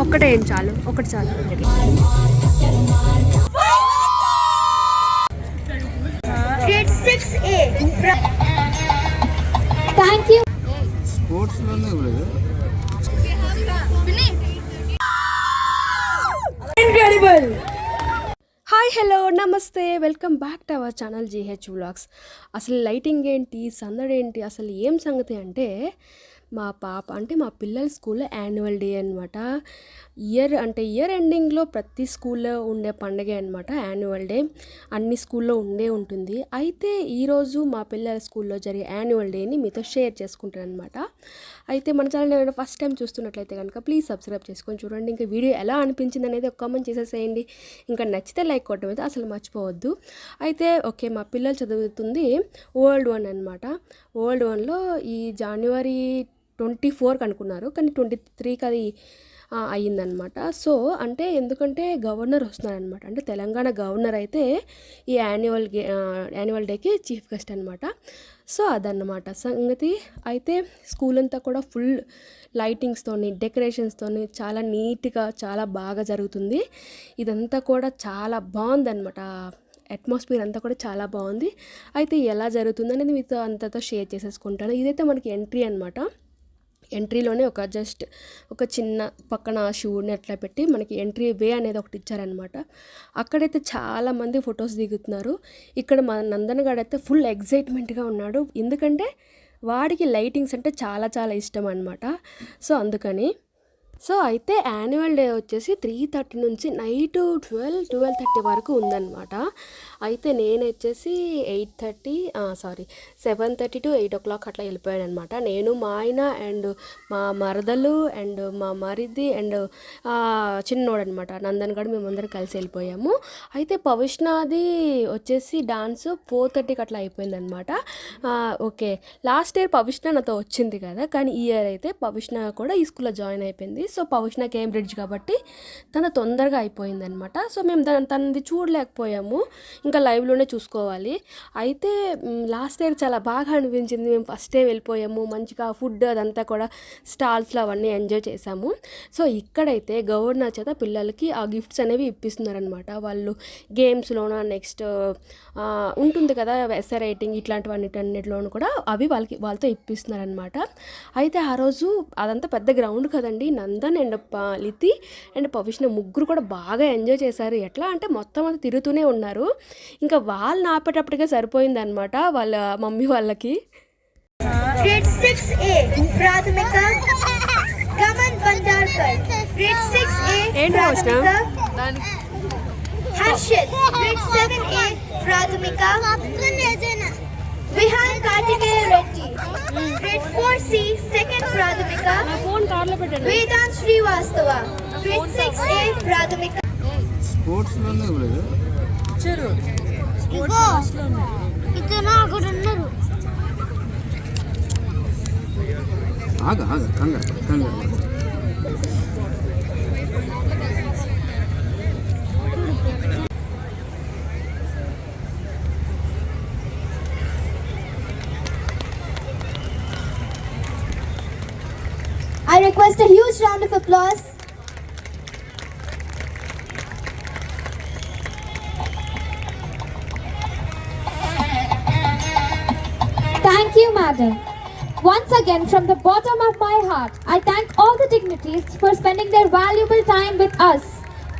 ఒక్కటే ఏం చాలు ఒకటి చాలు. Grade 6A. Thank you. స్పోర్ట్స్లోనే ఇవ్వలేదు హాయ్ హలో నమస్తే. Welcome back to our channel GH vlogs అసలు లైటింగ్ ఏంటి సందడి ఏంటి అసలు ఏం సంగతి అంటే మా పాప అంటే మా పిల్లల స్కూల్లో యాన్యువల్ డే అనమాట ఇయర్ అంటే ఇయర్ ఎండింగ్లో ప్రతి స్కూల్లో ఉండే పండగే అనమాట యాన్యువల్ డే. అన్ని స్కూల్లో ఉండే ఉంటుంది. అయితే ఈరోజు మా పిల్లల స్కూల్లో జరిగే యాన్యువల్ డేని మీతో షేర్ చేసుకుంటాను అనమాట అయితే మన ఛానల్ ఏమైనా ఫస్ట్ టైం చూస్తున్నట్లయితే కనుక ప్లీజ్ సబ్స్క్రైబ్ చేసుకొని చూడండి. ఇంకా వీడియో ఎలా అనిపించింది అనేది ఒక కామెంట్ చేసేసేయండి. ఇంకా నచ్చితే లైక్ కొట్టడం అయితే అసలు మర్చిపోవద్దు. అయితే ఓకే మా పిల్లలు చదువుతుంది ఓల్డ్ వన్ అనమాట ఓల్డ్ వన్లో ఈ జనవరి ట్వంటీ ఫోర్కి అనుకున్నారు కానీ ట్వంటీ త్రీకి అది అయ్యిందనమాట సో అంటే ఎందుకంటే గవర్నర్ వస్తున్నారనమాట అంటే తెలంగాణ గవర్నర్ అయితే ఈ యాన్యువల్ గే యాన్యువల్ డేకి చీఫ్ గెస్ట్ అనమాట సో అదన్నమాట సంగతి. అయితే స్కూల్ అంతా కూడా ఫుల్ లైటింగ్స్తోని డెకరేషన్స్తోని చాలా నీట్గా చాలా బాగా జరుగుతుంది. ఇదంతా కూడా చాలా బాగుందన్నమాట. అట్మాస్ఫియర్ అంతా కూడా చాలా బాగుంది. అయితే ఎలా జరుగుతుంది అనేది మీతో అంతతో షేర్ చేసేసుకుంటాను. ఇదైతే మనకి ఎంట్రీ అనమాట ఎంట్రీలోనే ఒక జస్ట్ ఒక చిన్న పక్కన షూని అట్లా పెట్టి మనకి ఎంట్రీ వే అనేది ఒకటి ఇచ్చారనమాట అక్కడైతే చాలామంది ఫొటోస్ దిగుతున్నారు. ఇక్కడ మా నందనగాడు అయితే ఫుల్ ఎగ్జైట్మెంట్గా ఉన్నాడు. ఎందుకంటే వాడికి లైటింగ్స్ అంటే చాలా చాలా ఇష్టం అనమాట సో అందుకని సో అయితే యాన్యువల్ డే వచ్చేసి త్రీ థర్టీ నుంచి నైట్ ట్వెల్వ్ ట్వెల్వ్ థర్టీ వరకు ఉందన్నమాట. అయితే నేను వచ్చేసి eight thirty sorry seven thirty to eight o'clock అట్లా వెళ్ళిపోయాను అనమాట నేను మా ఆయన అండ్ మా మరదలు అండ్ మా మరిది అండ్ చిన్నోడు అనమాట నందన్ గడ్ మేమందరం కలిసి వెళ్ళిపోయాము. అయితే పవిష్నాది వచ్చేసి డాన్స్ ఫోర్ థర్టీకి అట్లా అయిపోయిందనమాట ఓకే. లాస్ట్ ఇయర్ పవిష్ణ నాతో వచ్చింది కదా కానీ ఈ ఇయర్ అయితే పవిష్ణ కూడా ఈ స్కూల్లో జాయిన్ అయిపోయింది. సో పౌష్ణ కేంబ్రిడ్జ్ కాబట్టి తన తొందరగా అయిపోయింది అనమాట సో మేము దాని తనది చూడలేకపోయాము. ఇంకా లైవ్లోనే చూసుకోవాలి. అయితే లాస్ట్ ఇయర్ చాలా బాగా అనిపించింది. మేము ఫస్టే వెళ్ళిపోయాము. మంచిగా ఫుడ్ అదంతా కూడా స్టాల్స్లో అవన్నీ ఎంజాయ్ చేసాము సో ఇక్కడైతే గవర్నర్ చేత పిల్లలకి ఆ గిఫ్ట్స్ అనేవి ఇప్పిస్తున్నారనమాట వాళ్ళు గేమ్స్లోన నెక్స్ట్ ఉంటుంది కదా ఎస్ఏ రైటింగ్ ఇట్లాంటివన్నిటన్నిటిలోనూ కూడా అవి వాళ్ళకి వాళ్ళతో ఇప్పిస్తున్నారనమాట అయితే ఆ రోజు అదంతా పెద్ద గ్రౌండ్ కదండి. బృందన్ అండ్ లితి అండ్ పవిష్ణ ముగ్గురు కూడా బాగా ఎంజాయ్ చేశారు. ఎట్లా అంటే మొత్తం అంతా తిరుగుతూనే ఉన్నారు. ఇంకా వాళ్ళు నాపేటప్పటికే సరిపోయింది అనమాట వాళ్ళ మమ్మీ వాళ్ళకి. ప్రాథమిక. Grade 4C. Second Pradhamika. Phone కార్లో పెట్టండి Vedant Srivastava. Grade 6A. Pradhamika. స్పోర్ట్స్లోనే ఇవ్వలేదు ఇతను అక్కడ ఉన్నారు ఆగ ఆగ కంగారు కంగారు request a huge round of applause. Thank you, madam. Once again, from the bottom of my heart, I thank all the dignitaries for spending their valuable time with us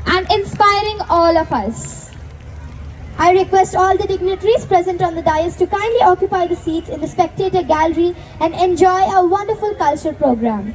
and inspiring all of us. I request all the dignitaries present on the dais to kindly occupy the seats in the spectator gallery and enjoy a wonderful cultural program.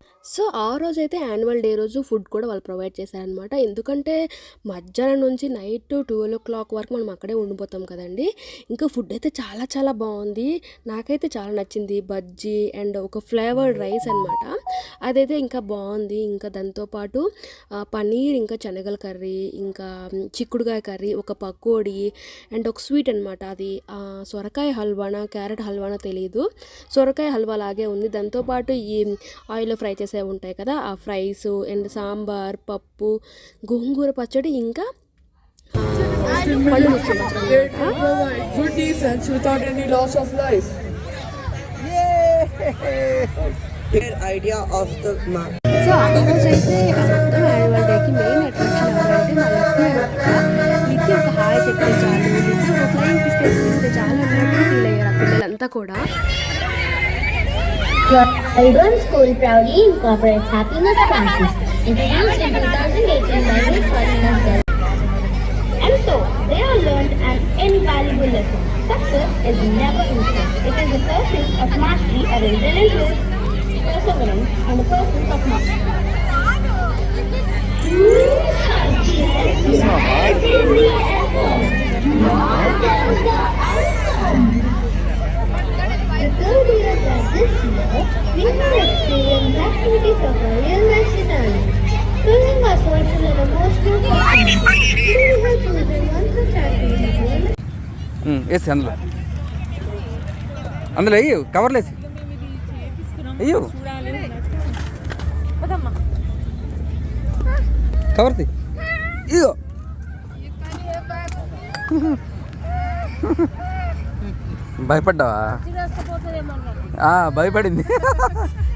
So ఆ రోజు అయితే annual day రోజు food కూడా వాళ్ళు provide చేశారనమాట ఎందుకంటే మధ్యాహ్నం నుంచి నైట్ ట్వెల్వ్ ఓ క్లాక్ వరకు మనం అక్కడే ఉండిపోతాం కదండి. ఇంకా ఫుడ్ అయితే చాలా చాలా బాగుంది నాకైతే చాలా నచ్చింది బజ్జీ అండ్ ఒక ఫ్లేవర్డ్ రైస్ అనమాట అదైతే ఇంకా బాగుంది ఇంకా దాంతోపాటు పనీర్ పన్నీర్ ఇంకా శనగల కర్రీ ఇంకా చిక్కుడుకాయ కర్రీ ఒక పకోడీ అండ్ ఒక స్వీట్ అనమాట అది. సొరకాయ హల్వానా క్యారెట్ హల్వానా తెలియదు సొరకాయ హల్వా లాగే ఉంది. దాంతోపాటు ఈ ఆయిల్లో ఫ్రై చేసే ఉంటాయి కదా ఆ ఫ్రైస్ అండ్ సాంబార్ పప్పు గోంగూర పచ్చడి ఇంకా ఆ, పళ్ళు మిర్చి పచ్చడి Here to అన్నమాట. provide good defense without any loss of life. Their idea of the map. So ఆ రోజు అయితే మొత్తం యాన్యువల్ డేకి మెయిన్ అట్రాక్షన్ ఎవరంటే మా లక్కీ అనమాట లిక్కి ఒక హాయ్ చెప్తే చాలు లిక్కి ఒక ఫ్లయింగ్ కిస్ ఇస్తే చాలు అన్నట్టు ఫీల్ అయ్యారు ఆ పిల్లలంతా కూడా Eldon School proudly incorporates happiness classes introduced in 2018 by Miss Farina Gill. And so, they have learned an invaluable lesson. Success is never instant. It is the pursuit of mastery a relentless perseverance and the pursuit of mastery. Third year that this year, we have experienced activities of a real life scenario. Filling our social and emotional performance. We have chosen one such activity. వేసి అందులో అందులో వెయ్యు కవర్లు వేసి వెయ్యు cover తీ ఇగో భయపడ్డావా భయపడింది.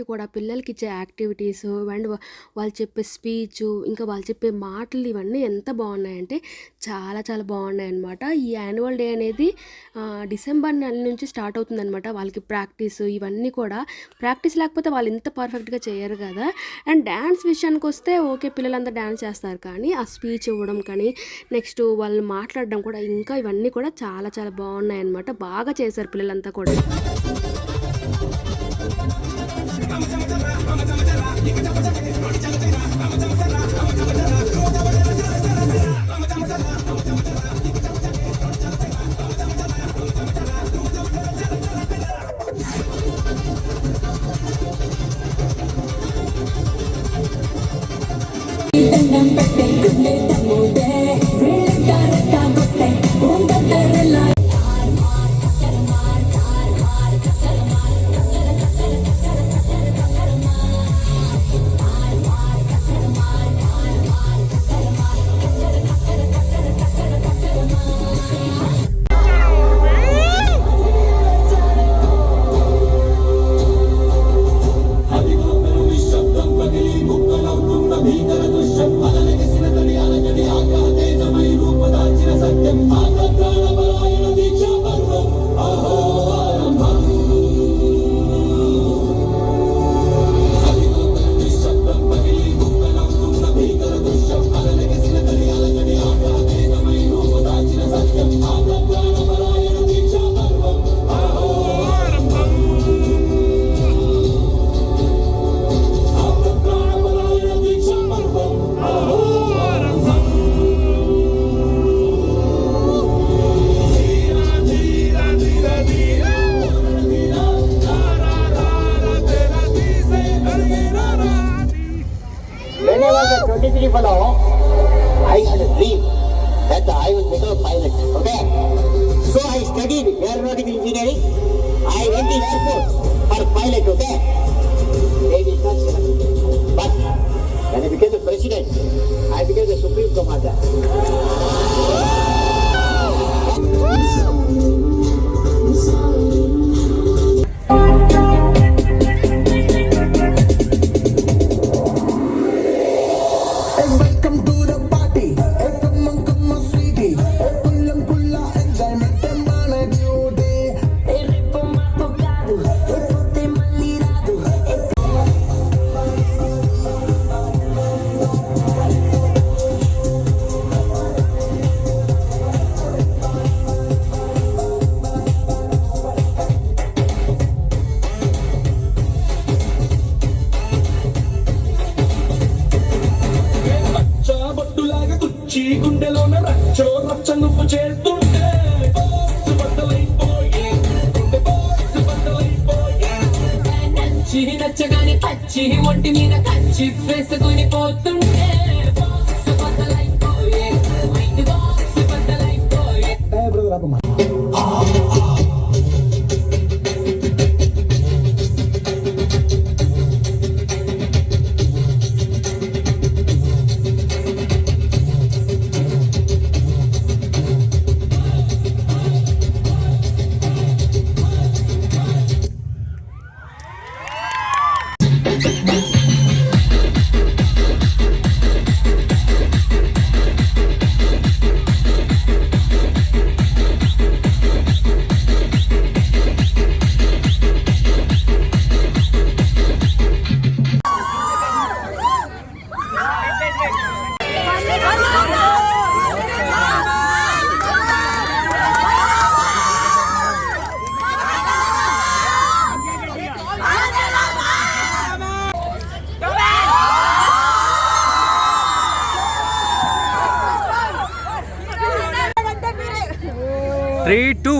Day కూడా పిల్లలకి ఇచ్చే యాక్టివిటీస్ అండ్ వాళ్ళు చెప్పే స్పీచ్ ఇంకా వాళ్ళు చెప్పే మాటలు ఇవన్నీ ఎంత బాగున్నాయంటే చాలా చాలా బాగున్నాయి అనమాట ఈ యాన్యువల్ డే అనేది డిసెంబర్ నెల నుంచి స్టార్ట్ అవుతుందనమాట వాళ్ళకి ప్రాక్టీస్ ఇవన్నీ కూడా. ప్రాక్టీస్ లేకపోతే వాళ్ళు ఇంత పర్ఫెక్ట్గా చేయరు కదా. అండ్ డ్యాన్స్ విషయానికి వస్తే ఓకే పిల్లలంతా డ్యాన్స్ చేస్తారు కానీ ఆ స్పీచ్ ఇవ్వడం కానీ నెక్స్ట్ వాళ్ళు మాట్లాడడం కూడా ఇంకా ఇవన్నీ కూడా చాలా చాలా బాగున్నాయి అనమాట బాగా చేశారు పిల్లలంతా కూడా. I'm back, back, back, back. President, I became the supreme commander. మచ్చ నువ్వు చేస్తుంటే చిహి నచ్చగానే పచ్చి ఒంటి మీద కచ్చి వేసుకుని పోతుంటే Hey brother, up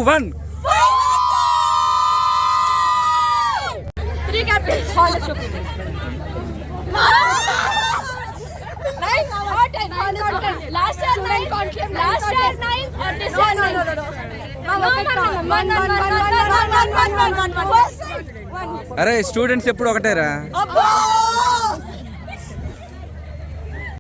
One. అరే స్టూడెంట్స్ ఎప్పుడు ఒకటేరా అబ్బో!